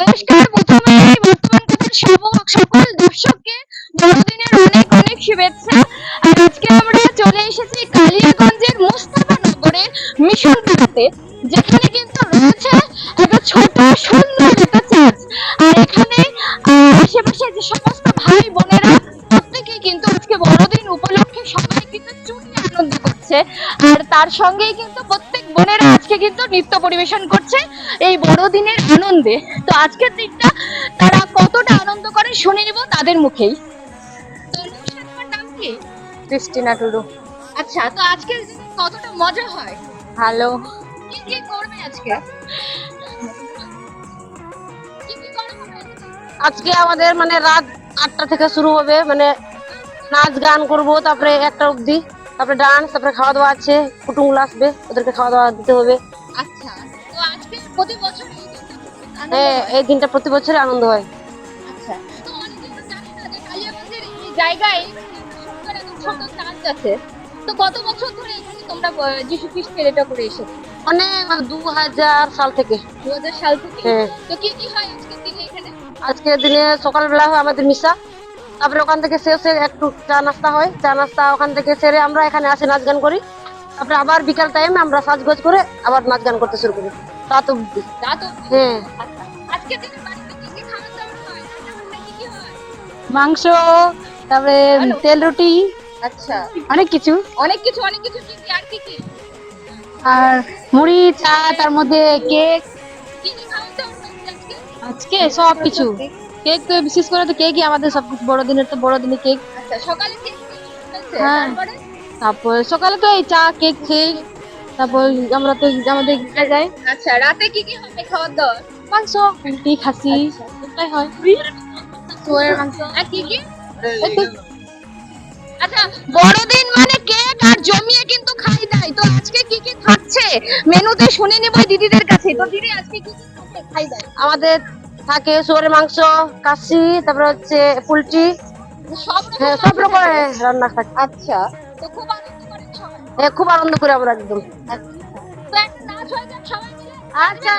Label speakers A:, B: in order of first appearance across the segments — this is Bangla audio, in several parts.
A: নমস্কার, প্রথমে বর্তমান কথার সব- সকল দর্শককে বড়দিনের অনেক অনেক শুভেচ্ছা। আর আজকে আমরা চলে এসেছি কালিয়াগঞ্জের মোস্তাফানগরের মিশন পাড়াতে, যেখানে কিন্তু রয়েছে একটা ছোট সুন্দর একটা চার্চ আর এখানে আশেপাশে যে সমস্ত ভাই বোনেরা, প্রত্যেকেই কিন্তু আজকে বড়দিন উপলক্ষে সবাই কিন্তু চুটি আনন্দ করছে। আর তার সঙ্গেই কিন্তু প্রত্যেক আজকে কিন্তু নৃত্য পরিবেশন করছে এই বড়দিনের আনন্দে। তো আজকের দিনটা তারা কতটা আনন্দ করে শুনে নিব তাদের মুখেই। নাম কি?
B: ক্রিস্টিনা টুডু।
A: আচ্ছা তো কতটা মজা হয়?
B: ভালো।
A: কি কি করবে আজকে? আজকে?
B: আজকে আমাদের মানে রাত আটটা থেকে শুরু হবে মানে নাচ গান করব তারপরে একটা অবধি। তারপরে ডান্স তারপরে খাওয়া দাওয়া আছে কুটুমগুলো আসবে ওদেরকে খাওয়া দাওয়া দিতে হবে।
A: আচ্ছা তো আজকে প্রতি বছর এই দিনটা
B: হ্যাঁ এই দিনটা প্রতি বছরই আনন্দ হয়।
A: আচ্ছা তো অনেকে জানে না যে কালিয়াগঞ্জের এই জায়গায় সুন্দর একটা ছোট চার্চ আছে। তো কত বছর ধরে এখানে তোমরা যিশু খ্রিস্টের এটা করে এসেছ?
B: অনেক মানে দু হাজার সাল থেকে।
A: দু হাজার সাল থেকে?
B: হ্যাঁ।
A: তো কি কি হয় আজকের দিনে এখানে?
B: আজকের দিনে সকালবেলা হয় আমাদের মিশা। তারপরে ওখান থেকে শেষে একটু চা নাস্তা হয়। চা নাস্তা ওখান থেকে সেরে আমরা এখানে আসে নাচ গান করি। তারপরে আবার বিকাল টাইমে আমরা সাজগোজ করে আবার নাচ গান করতে শুরু করি। রাত অব্দি হ্যাঁ।
C: মাংস তারপরে তেল রুটি
A: আচ্ছা।
C: অনেক কিছু।
A: অনেক কিছু অনেক কিছু। আর কি কি?
C: আর মুড়ি চা তার মধ্যে কেক
A: আজকে?
C: সব কিছু কেক তো বিশেষ করে তো কেকই আমাদের সব কিছু বড়দিনের তো বড়দিনে কেক।
A: আচ্ছা সকালে কি কি
C: হ্যাঁ।
A: তারপরে?
C: সকালে তো এই চা কেক খেয়ে তারপর আমরা তো আমাদের গিয়ে যাই।
A: আচ্ছা রাতে কি কি হবে খাবার দাবার
C: মাংস রুটি খাসি এটাই হয়।
A: শুয়োরের মাংস। আর কি কি? আচ্ছা বড়দিন মানে কেক আর জমিয়ে কিন্তু খাই দেয় তো আজকে কি কি থাকছে? মেনুতে শুনে নেব দিদিদের কাছে। তো দিদি আজকে কি কি থাকছে? খাই দেয়
B: আমাদের থাকে শুয়ারের মাংস কাশি তারপরে হচ্ছে পোলট্রি
A: সব
B: হ্যাঁ সব রকমের রান্না থাকে।
A: আচ্ছা
B: হ্যাঁ খুব আনন্দ করি আমরা একদম।
A: নাচ হয়ে
B: আচ্ছা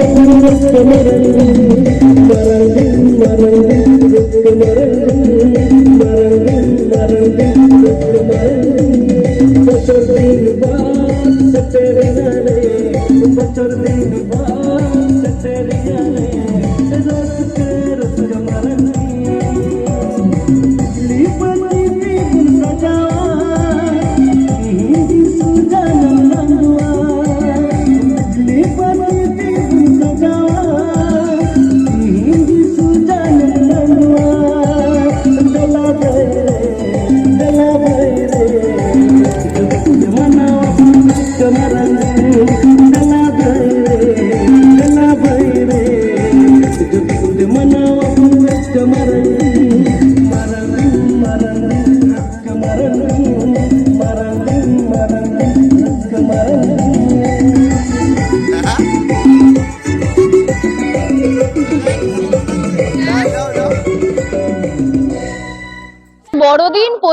D: Karanlık
A: karanlık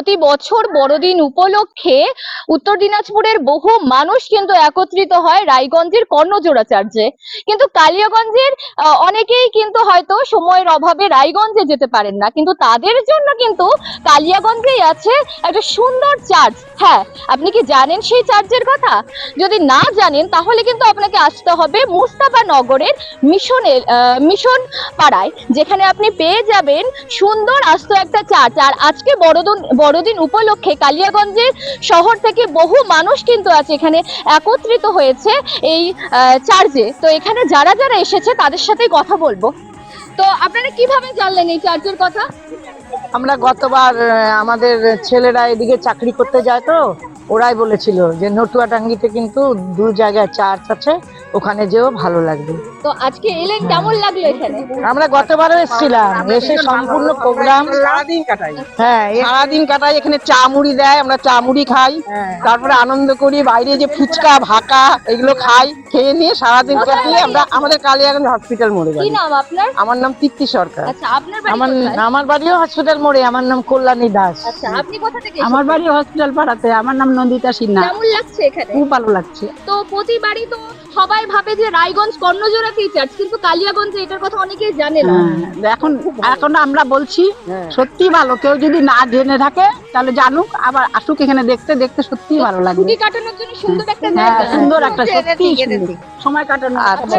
A: প্রতি বছর বড়দিন উপলক্ষে উত্তর দিনাজপুরের বহু মানুষ কিন্তু একত্রিত হয় রায়গঞ্জের কর্ণজোড়া চার্চে কিন্তু কালিয়াগঞ্জের অনেকেই কিন্তু হয়তো সময়ের অভাবে রায়গঞ্জে যেতে পারেন না। কিন্তু তাদের জন্য কিন্তু কালিয়াগঞ্জেই আছে একটা সুন্দর চার্চ। হ্যাঁ আপনি কি জানেন সেই চার্চের কথা? যদি না জানেন, তাহলে কিন্তু আপনাকে আসতে হবে মুস্তাফা নগরের মিশনের মিশন পাড়ায়, যেখানে আপনি পেয়ে যাবেন সুন্দর আস্ত একটা চার্চ। আর আজকে বড়দিন বড়দিন উপলক্ষে কালিয়াগঞ্জের শহর থেকে বহু মানুষ কিন্তু আছে এখানে একত্রিত হয়েছে এই চার্চে। তো এখানে যারা যারা এসেছে তাদের সাথে কথা বলব। তো আপনারা কীভাবে জানলেন এই চার্চের কথা?
E: আমরা গতবার আমাদের ছেলেরা এদিকে চাকরি করতে যায় তো, ওরাই বলেছিল যে নটুয়াটাঙ্গিতে কিন্তু দু জায়গায় চার্চ আছে। ওখানে যেও ভালো লাগবে।
A: তো আজকে এলেন কেমন লাগল এখানে?
E: আমরা গতবারও এসেছিলাম এসে সম্পূর্ণ প্রোগ্রাম
F: সারাদিন কাটাই।
E: হ্যাঁ
F: সারাদিন কাটাই এখানে চা মুড়ি দেয় আমরা চা মুড়ি খাই
E: হ্যাঁ।
F: তারপরে আনন্দ করি বাইরে যে ফুচকা ভাকা এগুলো খাই খেয়ে নিয়ে সারাদিন কাটিয়ে আমরা আমাদের কালিয়াগঞ্জ হসপিটাল মোড়ে
A: কি
F: বাড়ি।
A: নাম আপনার?
F: আমার নাম তৃপ্তি সরকার।
A: আচ্ছা আপনার বাড়ি
E: আমার আমার বাড়িও হসপিটাল মোড়ে আমার নাম কল্যাণী দাস।
A: আচ্ছা আপনি কোথা থেকে
G: আমার বাড়ি হসপিটাল পাড়াতে আমার নাম নন্দিতা সিনহা।
A: কেমন লাগছে এখানে?
G: খুব ভালো লাগছে।
A: তো প্রতিবারই তো সবাই ভাবে যে রায়গঞ্জ কর্ণজোড়াতেই চার্চ কিন্তু কালিয়াগঞ্জে এটার কথা অনেকেই জানে না।
G: হ্যাঁ, এখন এখন আমরা বলছি
E: হ্যাঁ।
G: সত্যি ভালো। কেউ যদি না জেনে থাকে তাহলে জানুক আবার আসুক এখানে দেখতে দেখতে সত্যি ভালো লাগবে।
A: ছুটি কাটানোর জন্য সুন্দর একটা
G: হ্যাঁ
A: জায়গা
G: সুন্দর একটা সত্যি সময় কাটানো
E: আচ্ছা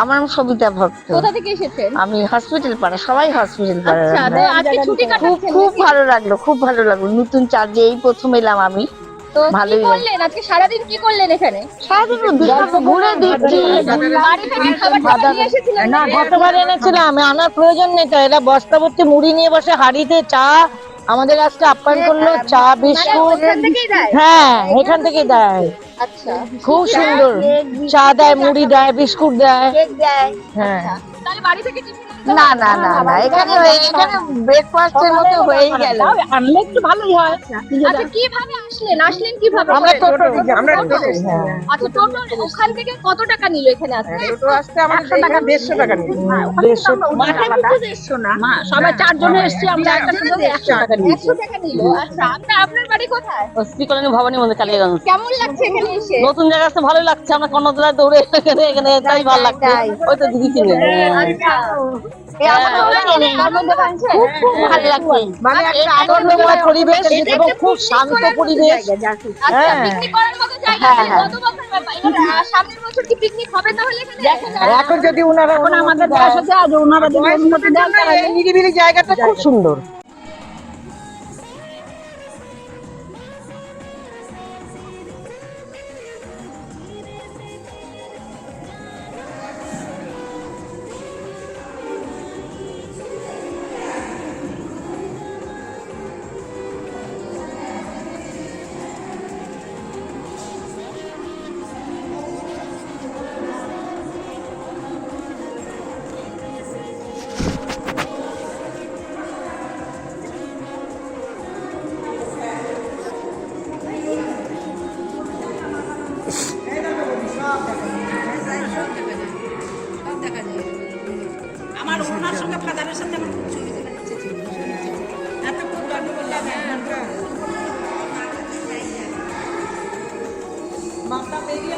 E: আমার নাম সবিতা ভক্ত।
A: কোথা থেকে এসেছেন?
E: আমি হসপিটাল পাড়া সবাই হসপিটাল পাড়া।
A: আচ্ছা আজকে ছুটি
E: খুব
A: কাটাচ্ছেন
E: খুব ভালো লাগল খুব ভালো লাগল। নতুন চার্জে এই প্রথম এলাম আমি।
A: তো তো কি করলেন? আজকে সারাদিন কি করলেন এখানে?
E: সারাদিন ঘুরে দিচ্ছি।
A: বাড়ি থেকে খাবার নিয়ে এসেছিলেন?
E: না গতবার এনেছিলাম। আনার প্রয়োজন নেই তো। এরা বস্তা ভর্তি মুড়ি নিয়ে বসে হাড়িতে চা আমাদের আজকে আপ্যায়ন করল চা
A: মানে
E: বিস্কুট।
A: ওখান থেকেই দেয়?
E: হ্যাঁ এখান থেকে দেয়।
A: আচ্ছা।
E: খুব সুন্দর। চা দেয় মুড়ি দেয় বিস্কুট দেয়। হ্যাঁ।
A: বাড়ি থেকে
E: না না না না এখানে এখানে ব্রেকফাস্টের মতো হয়েই গেল।
G: আনলে একটু ভালোই হয়।
A: আচ্ছা কীভাবে আসলেন? আসলেন কীভাবে?
E: আমরা টোটো আমরা
A: টোটো?
E: হ্যাঁ।
A: আচ্ছা টোটো ওখান থেকে কত টাকা নিল এখানে আসতে?
F: টোটো আসতে আমাদের টাকা। দেড়শো টাকা নিল।
E: দেড়শো
G: মা সবাই চারজনে এসছি আমরা একটা টোটোতে একশো টাকা নিয়েছি।
A: একশো টাকা নিল। আচ্ছা আপনার আপনার বাড়ি কোথায়?
H: ভবানী মন্দির
A: কেমন লাগছে এখানে এসে?
H: নতুন জায়গা আসতে ভালো লাগছে আমরা কর্ণতলায় দৌড়ে এখানে এখানে তাই ভালো লাগছে। ওই তো দিদি চিনে
A: আচ্ছা।
E: খুব খুব ভালো লাগছে। মানে একটা আনন্দময় পরিবেশ এবং খুব শান্ত পরিবেশ।
A: আচ্ছা
E: হ্যাঁ। হ্যাঁ, হ্যাঁ।
A: এখানে? যদি ওনারা আমাদের আজ ওনারা নিরিবিলি জায়গাটা খুব
E: সুন্দর। আমার সঙ্গে
G: ফাদারের সাথে আমার খুব ছবি তোলা ইচ্ছে ছিল এত গল্প
E: করলাম হ্যাঁ। মাথা বেরিয়ে